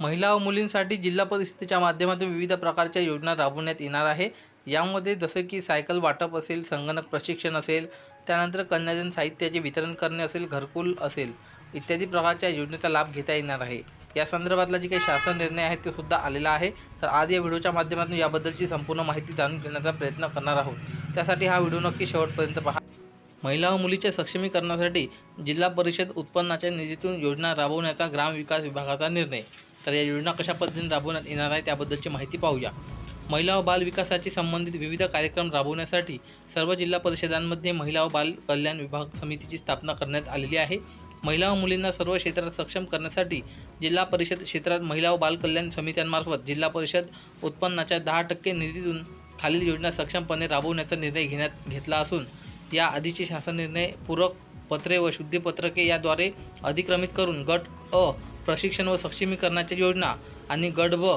महिला व मुलींसाठी जिल्हा परिषदेच्या माध्यमातून विविध प्रकारच्या योजना राबवण्यात येणार आहे. यामध्ये जसं की सायकल वाटप असेल संगणक प्रशिक्षण असेल त्यानंतर कन्यादान साहित्याचे वितरण करणे असेल घरकुल असेल इत्यादी प्रकारच्या योजनेचा लाभ घेता येणार आहे. या संदर्भातला जे काही शासन निर्णय आहे ते सुद्धा आलेला आहे. तर आज या व्हिडिओच्या माध्यमातून याबद्दलची संपूर्ण माहिती जाणून घेण्याचा प्रयत्न करणार आहोत. त्यासाठी हा व्हिडिओ नक्की शेवटपर्यंत पहा. महिला व मुलीच्या सक्षमीकरणासाठी जिल्हा परिषद उत्पन्नाच्या निधीतून योजना राबवण्याचा ग्रामविकास विभागाचा निर्णय. तर या योजना कशा पद्धतीने राबवण्यात येणार आहे त्याबद्दलची माहिती पाहूया. महिला व बाल विकासाशी संबंधित विविध कार्यक्रम राबवण्यासाठी सर्व जिल्हा परिषदांमध्ये महिला व बाल कल्याण विभाग समितीची स्थापना करण्यात आलेली आहे. महिला व मुलींना सर्व क्षेत्रात सक्षम करण्यासाठी जिल्हा परिषद क्षेत्रात महिला व बाल कल्याण समित्यांमार्फत जिल्हा परिषद उत्पन्नाच्या दहा टक्के निधीतून खालील योजना सक्षमपणे राबवण्याचा निर्णय घेण्यात घेतला असून या आधीचे शासन निर्णय पूरक पत्रे व शुद्धीपत्रके याद्वारे अधिक्रमित करून गट अ प्रशिक्षण व सक्षमीकरणाच्या योजना आणि गट ब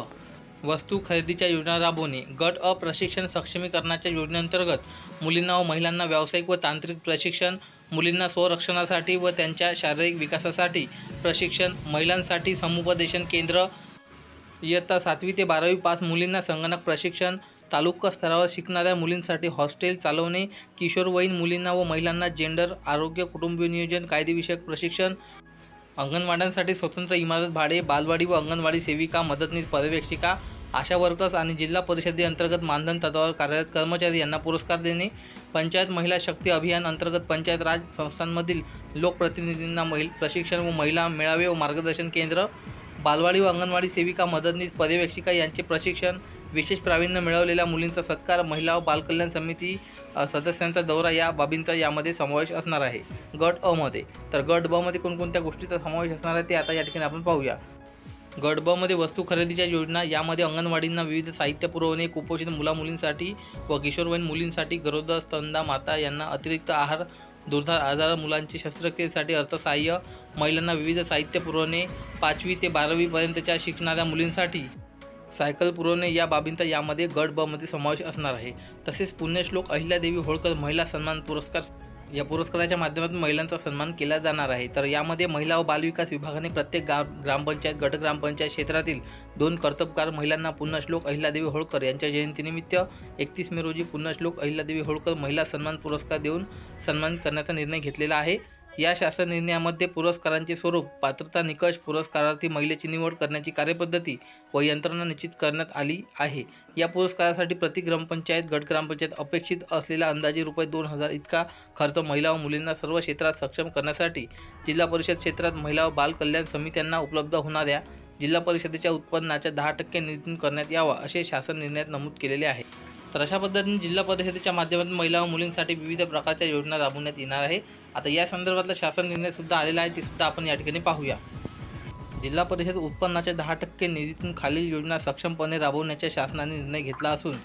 वस्तू खरेदीच्या योजना राबवणे. गट अ प्रशिक्षण सक्षमीकरणाच्या योजनेअंतर्गत मुलींना व महिलांना व्यावसायिक व तांत्रिक प्रशिक्षण मुलींना स्वरक्षणासाठी व त्यांच्या शारीरिक विकासासाठी प्रशिक्षण महिलांसाठी समुपदेशन केंद्र इयत्ता सातवी ते बारावी पास मुलींना संगणक प्रशिक्षण तालुका स्तरावर शिकणाऱ्या मुलींसाठी हॉस्टेल चालवणे किशोरवयीन मुलींना व महिलांना जेंडर आरोग्य कुटुंब नियोजन कायदेविषयक प्रशिक्षण अंगणवाड्यांसाठी स्वतंत्र इमारत भाडे बालवाडी व अंगणवाडी सेविका मदतनीस पर्यवेक्षिका आशा वर्कर्स आणि जिल्हा परिषदेअंतर्गत मानधन तत्वावर कार्यरत कर्मचारी यांना पुरस्कार देणे पंचायत महिला शक्ती अभियान अंतर्गत पंचायत राज संस्थांमधील लोकप्रतिनिधींना महिल प्रशिक्षण व महिला मेळावे व मार्गदर्शन केंद्र बालवाडी व अंगणवाडी सेविका मदतनीस पर्यवेक्षिका यांचे प्रशिक्षण विशेष प्रावीण्य मिळवलेल्या मुलींचा सत्कार महिला व बालकल्याण समिती सदस्यांचा दौरा या बाबींचा यामध्ये समावेश असणार आहे. गट अमध्ये तर गट ब मध्ये कोणकोणत्या गोष्टीचा समावेश असणार आहे ते आता या ठिकाणी आपण पाहूया. गट ब मध्ये वस्तू खरेदीच्या योजना यामध्ये अंगणवाडींना विविध साहित्य पुरवणे कुपोषित मुलामुलींसाठी व किशोरवयीन मुलींसाठी गरोदर स्तंदा माता यांना अतिरिक्त आहार दुर्धार आजार मुलांची शस्त्रक्रियेसाठी अर्थसहाय्य महिलांना विविध साहित्य पुरवणे पाचवी ते बारावीपर्यंतच्या शिकणाऱ्या मुलींसाठी सायकल पुरवणे या बाबींचा यामध्ये गट ब मध्ये समावेश असणार आहे. तसेच पुण्यश्लोक अहिल्यादेवी होळकर महिला सन्मान पुरस्कार या पुरस्काराच्या माध्यमातून महिलांचा सन्मान केला जाणार आहे. तर यामध्ये महिला व बालविकास विभागाने प्रत्येक गा ग्रामपंचायत गट ग्रामपंचायत क्षेत्रातील दोन कर्तबकार महिलांना पुण्यश्लोक अहिल्यादेवी होळकर यांच्या जयंतीनिमित्त एकतीस मे रोजी पुण्यश्लोक अहिल्यादेवी होळकर महिला सन्मान पुरस्कार देऊन सन्मानित करण्याचा निर्णय घेतलेला आहे. या शासन निर्णयामध्ये पुरस्कारांचे स्वरूप पात्रता निकष पुरस्कारार्थी महिलेची निवड करण्याची कार्यपद्धती व यंत्रणा निश्चित करण्यात आली आहे. या पुरस्कारासाठी प्रति ग्रामपंचायत गट ग्रामपंचायत अपेक्षित असलेला अंदाजे रुपये दोन हजार इतका खर्च महिला व मुलींना सर्व क्षेत्रात सक्षम करण्यासाठी जिल्हा परिषद क्षेत्रात महिला व बाल कल्याण समित्यांना उपलब्ध होणाऱ्या जिल्हा परिषदेच्या उत्पन्नाच्या दहा टक्के निधीतून करण्यात यावा असे शासन निर्णयात नमूद केलेले आहे. तर अशा पद्धतीने जिल्हा परिषदेच्या माध्यमातून महिला व मुलींसाठी विविध प्रकारच्या योजना राबवण्यात येणार आहे. आता या संदर्भातला शासन निर्णय सुद्धा आलेला आहे ते सुद्धा आपण या ठिकाणी पाहूया. जिल्हा परिषद उत्पन्नाच्या दहा टक्के निधीतून खालील योजना सक्षमपणे राबवण्याच्या शासनाने निर्णय घेतला असून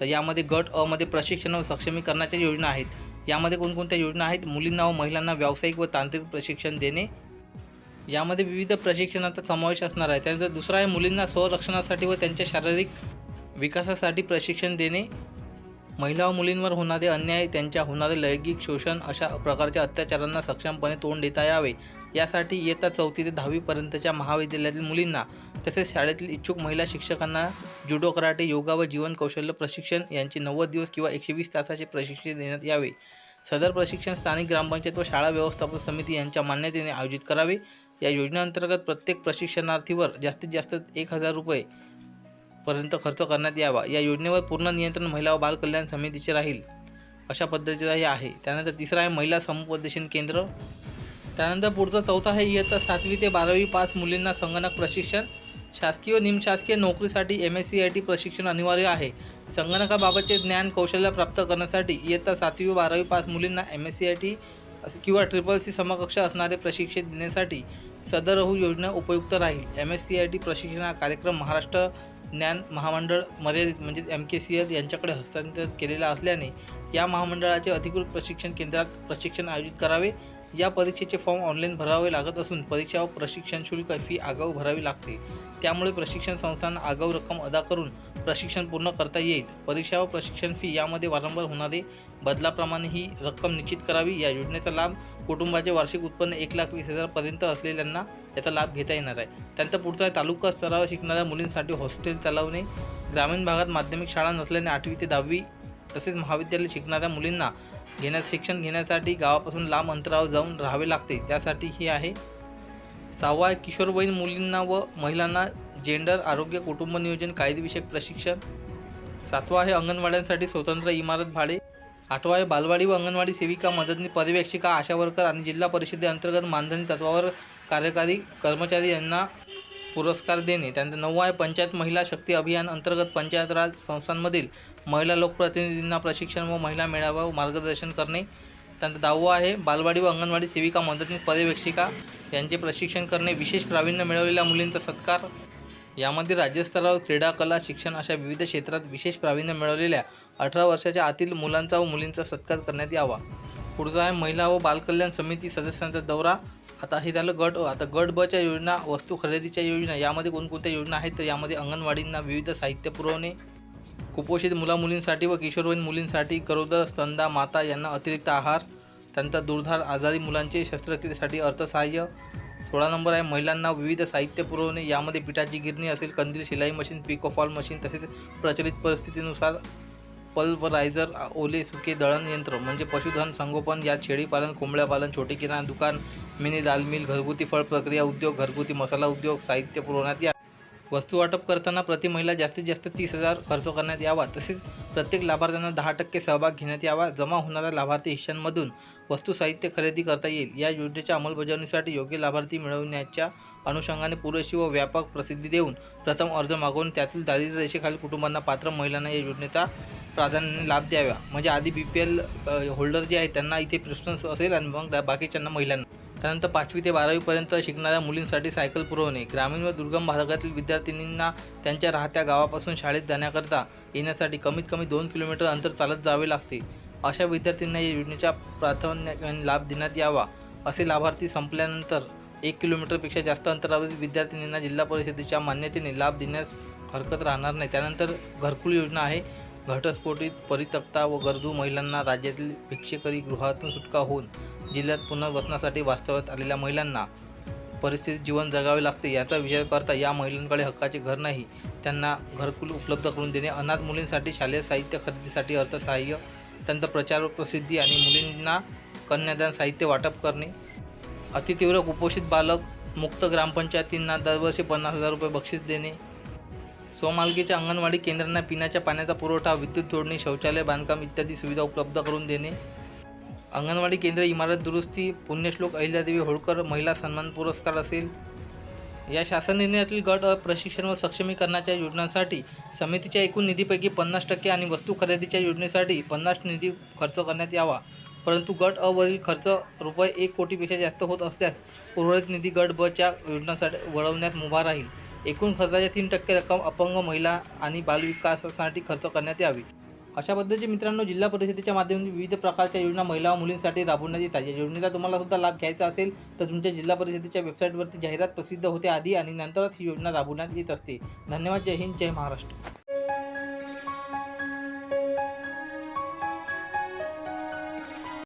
तर यामध्ये गट अ मध्ये प्रशिक्षण व सक्षमीकरणाच्या योजना आहेत. यामध्ये कोणकोणत्या योजना आहेत? मुलींना व महिलांना व्यावसायिक व तांत्रिक प्रशिक्षण देणे. यामध्ये विविध प्रशिक्षणाचा समावेश असणार आहे. त्यानंतर दुसरा आहे मुलींना स्वरक्षणासाठी व त्यांच्या शारीरिक विकासासाठी प्रशिक्षण देणे. महिला व मुलींवर होणारे अन्याय त्यांच्या होणारे लैंगिक शोषण अशा प्रकारच्या अत्याचारांना सक्षमपणे तोंड देता यावे. यासाठी इयत्ता चौथी ते दहावीपर्यंतच्या महाविद्यालयातील मुलींना तसेच शाळेतील इच्छुक महिला शिक्षकांना जुडो कराटे योगा व जीवन कौशल्य प्रशिक्षण यांचे नव्वद दिवस किंवा एकशे वीस तासाचे प्रशिक्षण देण्यात यावे. सदर प्रशिक्षण स्थानिक ग्रामपंचायत व शाळा व्यवस्थापन समिती यांच्या मान्यतेने आयोजित करावे. या योजनेअंतर्गत प्रत्येक प्रशिक्षणार्थीवर जास्तीत जास्त एक हजार रुपये पर्यंत खर्च करण्यात यावा. या योजनेवर पूर्ण नियंत्रण महिला व बालकल्याण समितीचे राहील. अशा पद्धतीचा हे आहे. त्यानंतर तिसरा आहे महिला समुपदेशन केंद्र. त्यानंतर पुढचं चौथा आहे इयत्ता सातवी ते बारावी पास मुलींना संगणक प्रशिक्षण. शासकीय व निमशासकीय नोकरीसाठी M S C I T प्रशिक्षण अनिवार्य आहे. संगणकाबाबतचे ज्ञान कौशल्य प्राप्त करण्यासाठी इयत्ता सातवी व बारावी पास मुलींना M S C I T किंवा ट्रिपल सी समकक्ष असणारे प्रशिक्षण देण्यासाठी सदरहू हो योजना उपयुक्त राहील. M S C I T प्रशिक्षण हा कार्यक्रम महाराष्ट्र ज्ञान महामंडळ मर्यादित म्हणजेच एम के सी एल यांच्याकडे हस्तांतरित केलेला असल्याने या महामंडळाचे अधिकृत प्रशिक्षण केंद्रात प्रशिक्षण आयोजित करावे. या परीक्षेचे फॉर्म ऑनलाईन भरावे लागत असून परीक्षा व प्रशिक्षण शुल्क फी आगाऊ भरावी लागते. त्यामुळे प्रशिक्षण संस्थांना आगाऊ रक्कम अदा करून प्रशिक्षण पूर्ण करता येईल. परीक्षा व प्रशिक्षण फी यामध्ये वारंवार होणारे बदलाप्रमाणे ही रक्कम निश्चित करावी. या योजनेचा लाभ कुटुंबाचे वार्षिक उत्पन्न एक लाख वीस हजारपर्यंत असलेल्यांना याचा लाभ घेता येणार आहे. त्यानंतर पुढचा आहे तालुका स्तरावर शिकणाऱ्या मुलींसाठी हॉस्टेल चालवणे. ग्रामीण भागात माध्यमिक शाळा नसल्याने आठवी ते दहावी तसेच महाविद्यालय शिकणाऱ्या मुलींना घेण्यात शिक्षण घेण्यासाठी गावापासून लांब अंतरावर जाऊन राहावे लागते. त्यासाठी ही आहे सहावा किशोरवयीन मुलींना व महिलांना जेंडर आरोग्य कुटुंब नियोजन कायदेविषयक प्रशिक्षण सातवा आहे अंगणवाड्यांसाठी स्वतंत्र इमारत भाडे आठवा आहे बालवाडी व अंगणवाडी सेविका मदतनी पर्यवेक्षिका आशा वर्कर आणि जिल्हा परिषदेअंतर्गत मानधनी तत्वावर कार्यकारी कर्मचारी यांना पुरस्कार देणे. त्यानंतर नववा आहे पंचायत महिला शक्ती अभियान अंतर्गत पंचायत राज संस्थांमधील महिला लोकप्रतिनिधींना प्रशिक्षण व महिला मेळावा व मार्गदर्शन करणे. त्यानंतर दहावा आहे बालवाडी व अंगणवाडी सेविका मदतनीस पर्यवेक्षिका यांचे प्रशिक्षण करणे. विशेष प्रावीण्य मिळवलेल्या मुलींचा सत्कार यामध्ये राज्यस्तरावर क्रीडा कला शिक्षण अशा विविध क्षेत्रात विशेष प्रावीण्य मिळवलेल्या अठरा वर्षाच्या आतील मुलांचा व मुलींचा सत्कार करण्यात यावा. पुढचा आहे महिला व बालकल्याण समिती सदस्यांचा दौरा. आता हे झालं गट आता गट बच्या योजना वस्तू खरेदीच्या योजना यामध्ये कोणकोणत्या योजना आहेत? तर यामध्ये अंगणवाडींना विविध साहित्य पुरवणे कुपोषित मुलामुलींसाठी व किशोरवयीन मुलींसाठी गरोदर स्तंदा माता यांना अतिरिक्त आहार त्यानंतर दुर्धार आजारी मुलांचे शस्त्रक्रियेसाठी अर्थसहाय्य सोळा नंबर आहे. महिलांना विविध साहित्य पुरवणे यामध्ये पिठाची गिरणी असेल कंदील शिलाई मशीन पिकोफॉल मशीन तसेच प्रचलित परिस्थितीनुसार पल्वरायझर ओले सुके दळण यंत्र म्हणजे पशुधन संगोपन यात शेळीपालन कोंबड्यापालन छोटे किराणा दुकान मिनी दाल मिल घरगुती फळ प्रक्रिया उद्योग घरगुती मसाला उद्योग साहित्य पुरवण्यात या. वस्तू वाटप करताना प्रति महिला जास्तीत जास्त तीस हजार खर्च करण्यात यावा. तसेच प्रत्येक लाभार्थ्यांना दहा टक्के सहभाग घेण्यात यावा. जमा होणाऱ्या लाभार्थी हिश्श्यांमधून वस्तू साहित्य खरेदी करता येईल. या योजनेच्या अंमलबजावणीसाठी योग्य लाभार्थी मिळवण्याच्या अनुषंगाने पुरेशी व व्यापक प्रसिद्धी देऊन प्रथम अर्ज मागवून त्यातील दारिद्र्य रेषेखालील कुटुंबांना पात्र महिलांना या योजनेचा प्राधान्याने लाभ द्यावा. म्हणजे आधी बी पी एल होल्डर जे आहेत त्यांना इथे प्रेफरन्स असेल आणि मग बाकीच्यांना महिलांना. त्यानंतर पाचवी ते बारावीपर्यंत शिकणाऱ्या मुलींसाठी सायकल पुरवणे. ग्रामीण व दुर्गम भागातील विद्यार्थिनींना त्यांच्या राहत्या गावापासून शाळेत जाण्याकरता येण्यासाठी कमीत कमी दोन किलोमीटर अंतर चालत जावे लागते. अशा विद्यार्थ्यांना या योजनेचा प्राधान्याने लाभ देण्यात यावा असे लाभार्थी संपल्यानंतर एक किलोमीटरपेक्षा जास्त अंतरावरील विद्यार्थिनींना जिल्हा परिषदेच्या मान्यतेने लाभ देण्यास हरकत राहणार नाही. त्यानंतर घरकुल योजना आहे. घटस्फोटीत परित्यक्ता व गरजू महिलांना राज्यातील भिक्षेकरी गृहातून सुटका होऊन जिल्ह्यात पुनर्वसनासाठी वास्तव्यात आलेल्या महिलांना परिस्थितीत जीवन जगावे लागते याचा विचार करता या महिलांकडे हक्काचे घर नाही. त्यांना घरकुल उपलब्ध करून देणे अनाथ मुलींसाठी शालेय साहित्य खरेदीसाठी अर्थसहाय्य त्यांचा प्रचार व प्रसिद्धी आणि मुलींना कन्यादान साहित्य वाटप करणे. अतितीव्र कुपोषित बालक मुक्त ग्रामपंचायतींना दरवर्षी पन्नास हजार रुपये बक्षीस देणे. स्वमालकीच्या अंगणवाडी केंद्रांना पिण्याच्या पाण्याचा पुरवठा विद्युत जोडणी शौचालय बांधकाम इत्यादी सुविधा उपलब्ध करून देणे. अंगणवाडी केंद्र इमारत दुरुस्ती पुण्यश्लोक अहिल्यादेवी होळकर महिला सन्मान पुरस्कार असेल. या शासन निर्णयातील गट अ प्रशिक्षण व सक्षमीकरणाच्या योजनांसाठी समितीच्या एकूण निधीपैकी पन्नास टक्के आणि वस्तू खरेदीच्या योजनेसाठी पन्नास निधी खर्च करण्यात यावा. परंतु गट अ वरील खर्च रुपये एक कोटीपेक्षा जास्त होत असल्यास उर्वरित निधी गट ब च्या योजनांसाठी वळवण्यात मुभा राहील. एकूण खर्चाच्या तीन टक्के रक्कम अपंग महिला आणि बालविकासासाठी खर्च करण्यात यावी. अशा पद्धतीचे मित्रांनो जिल्हा परिषदेच्या माध्यमातून विविध प्रकारच्या योजना महिला व मुलींसाठी राबवण्यात येतात या योजनेचा तुम्हाला सुद्धा लाभ घ्यायचा असेल तर तुमच्या जिल्हा परिषदेच्या वेबसाईटवरती जाहिरात प्रसिद्ध होते आधी आणि नंतरच ही योजना राबवण्यात येत असते. धन्यवाद. जय हिंद. जय महाराष्ट्र.